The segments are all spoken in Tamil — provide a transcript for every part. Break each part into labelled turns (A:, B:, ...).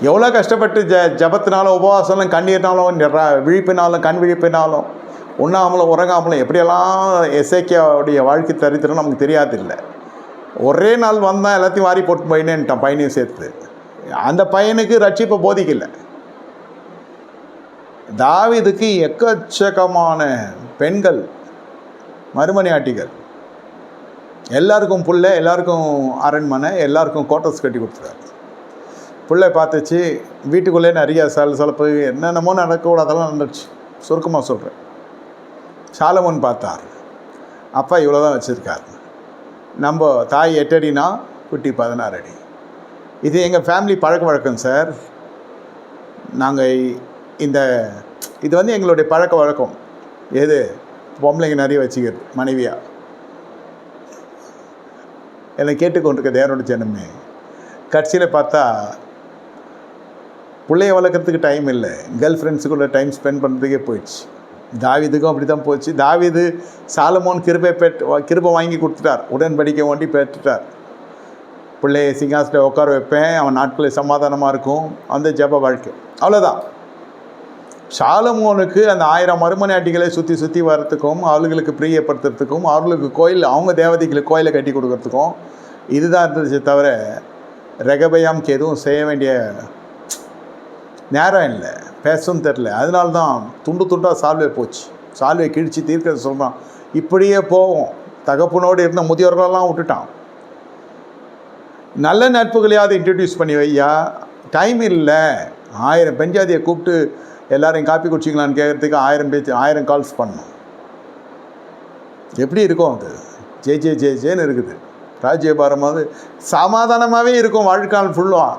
A: எவ்வளோ கஷ்டப்பட்டு ஜ ஜபத்தினாலும் உபவாசம்லாம் கண்ணீர்னாலும் நிற- விழிப்பினாலும் கண் விழிப்பினாலும் உண்ணாமலும் உறங்காமலும் எப்படியெல்லாம் எஸ்ஏகேவுடைய வாழ்க்கை தரித்திரம் நமக்கு தெரியாது இல்லை ஒரே நாள் வந்தான் எல்லாத்தையும் வாரி போட்டு போயினேன்ட்டான் பையனையும் சேர்த்து. அந்த பையனுக்கு ரட்சிப்பை போதிக்கல. தாவிதுக்கு எக்கச்சக்கமான பெண்கள் மறுமணியாட்டிகள் எல்லாருக்கும் புள்ள எல்லாருக்கும் அரண்மனை எல்லாருக்கும் கோட்டர்ஸ் கட்டி கொடுத்துருக்காரு பிள்ளை பார்த்துச்சு வீட்டுக்குள்ளே நிறைய சல சலப்பு என்னென்னமோ நடக்கக்கூடாதெல்லாம் நடந்துச்சு சுருக்கமாக சொல்கிறேன் சாலமோன் பார்த்தார். அப்பா இவ்வளோ தான் வச்சுருக்கார். நம்ம தாய் எட்டு அடினா குட்டி பதினாறு அடி. இது எங்கள் ஃபேமிலி பழக்க வழக்கம் சார் நாங்கள் இந்த இது வந்து எங்களுடைய பழக்க வழக்கம். எது? பொம்பளைங்க நிறைய வச்சுக்கிறது மனைவியாக என்னை கேட்டுக்கொண்டிருக்க தேவனோட ஜனமே கட்சியில் பார்த்தா பிள்ளைய வளர்க்குறதுக்கு டைம் இல்லை. கேர்ள் ஃப்ரெண்ட்ஸுக்குள்ள டைம் ஸ்பெண்ட் பண்ணுறதுக்கே போயிடுச்சு. தாவிதுக்கும் அப்படி தான் போச்சு. தாவிது சாலமோன் கிருபை பெட் கிருபை வாங்கி கொடுத்துட்டார். உடன்படிக்கை ஒண்டி பெற்றுட்டார். பிள்ளைய சிங்காசத்தில் உட்கார வைப்பேன். அவன் நாட்களில் சமாதானமாக இருக்கும். அந்த ஜப வாழ்க்கை. அவ்வளோதான் சாலமோனுக்கு அந்த ஆயிரம் மறுமனையாட்டிகளை சுற்றி சுற்றி வர்றதுக்கும் அவர்களுக்கு பிரியப்படுத்துறதுக்கும் அவர்களுக்கு கோயில் அவங்க தேவதைகளுக்கு கோயிலை கட்டி கொடுக்கறதுக்கும் இதுதான் இருந்துச்சு தவிர ரகபயாம்க்கு எதுவும் செய்ய வேண்டிய நேரம் இல்லை பேசவும் தெரில அதனால தான் துண்டு துண்டாக சால்வே போச்சு. சால்வை கிழிச்சு தீர்க்க சொல்கிறான் இப்படியே போவோம். தகப்பனோடு இருந்த முதியோர்களெல்லாம் விட்டுட்டான். நல்ல நட்புகளையாவது இன்ட்ரடியூஸ் பண்ணி வையா? டைம் இல்லை. ஆயிரம் பெஞ்சாதியை கூப்பிட்டு எல்லாரையும் காப்பி குடிச்சிங்களான்னு கேட்குறதுக்கு ஆயிரம் பேச்சு ஆயிரம் கால்ஸ் பண்ணணும் எப்படி இருக்கும் அது? ஜே ஜே ஜே ஜேன்னு இருக்குது. ராஜ்யபாரமாவது சமாதானமாகவே இருக்கும் வாழ்க்கால் ஃபுல்லாக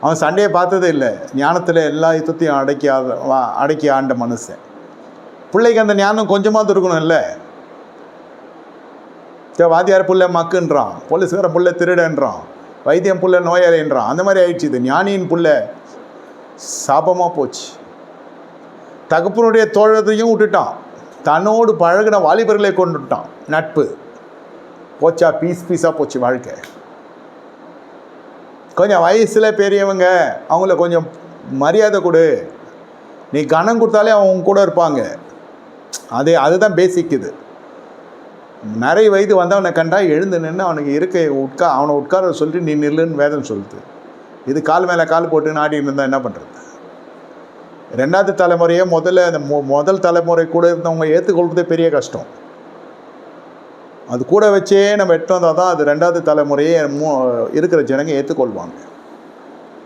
A: அவன் சண்டையை பார்த்ததே இல்லை. ஞானத்தில் எல்லா யுத்தத்தையும் அடக்கி வா- அடக்கி ஆண்ட மனுஷன். பிள்ளைக்கு அந்த ஞானம் கொஞ்சமாவது இருக்கணும் இல்லை? சரி, வாத்தியார் புள்ள மக்குன்றான். போலீஸ்கார புள்ள திருடன்றான். வைத்தியம் புள்ள நோயாளின்றான். அந்த மாதிரி ஆயிடுச்சு இது. ஞானியின் புள்ள சாபமாக போச்சு. தகப்பனுடைய தோழத்தையும் விட்டுட்டான். தன்னோடு பழகின வாலிபர்களை கொண்டுட்டான். நட்பு. போச்சா பீஸ் பீஸாக போச்சு வாழ்க்கை. கொஞ்சம் வயசில் பெரியவங்க அவங்கள கொஞ்சம் மரியாதை கொடு. நீ கணம் கொடுத்தாலே அவங்க கூட இருப்பாங்க. அது அதுதான் பேசிக் இது. நிறைய வயது வந்தவனை கண்டா எழுந்து நின்று அவனுக்கு இருக்க உட்கா அவனை உட்கார சொல்லிட்டு நீ நில்லுன்னு வேதம் சொல்லுது. இது கால் மேலே கால் போட்டு நாடின்னு இருந்தால் என்ன பண்ணுறது ரெண்டாவது தலைமுறையே முதல்ல அந்த மொ முதல் தலைமுறை கூட இருந்தவங்க ஏற்றுக்கொள்வதே பெரிய கஷ்டம். அது கூட வச்சே நம்ம எட்டு வந்தால் தான் அது ரெண்டாவது தலைமுறையே மூ இருக்கிற ஜனங்க ஏற்றுக்கொள்வாங்க